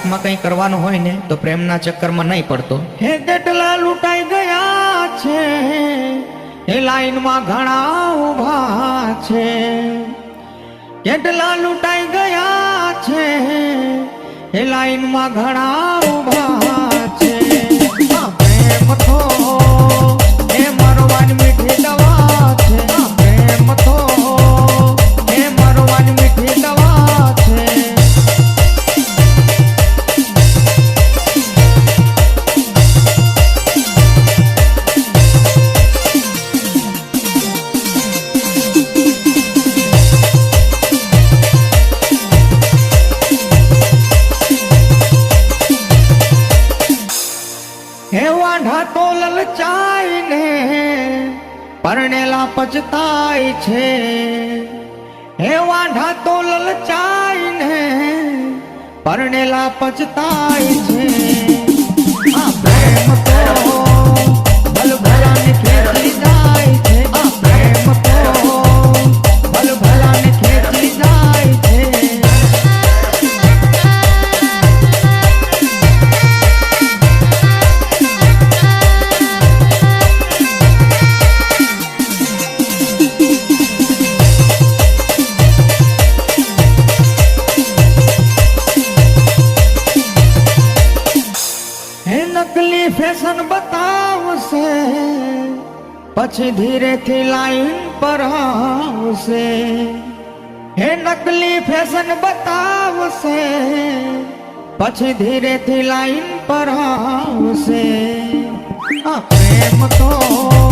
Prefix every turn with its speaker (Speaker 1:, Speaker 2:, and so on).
Speaker 1: મળવાનું હોય ને, તો પ્રેમના ચક્કરમાં નહીં પડતો. હે કેટલા લૂંટાઈ ગયા છે, એ લાઈનમાં ઘણા ઊભા છે. કેટલા લૂંટાઈ ગયા છે, એ લાઈનમાં ઘણા ઊભા વાંઢા તો લલચાય ને પરણેલા પચતાય છે. હે વાંઢા તો લલચાય ને પરણેલા પચતાય છે. ફેશન બતાવશે, પછી ધીરેથી લાઈન પર આવશે. હે નકલી ફેશન બતાવશે, પછી ધીરેથી લાઈન પર આવશે. પ્રેમ તો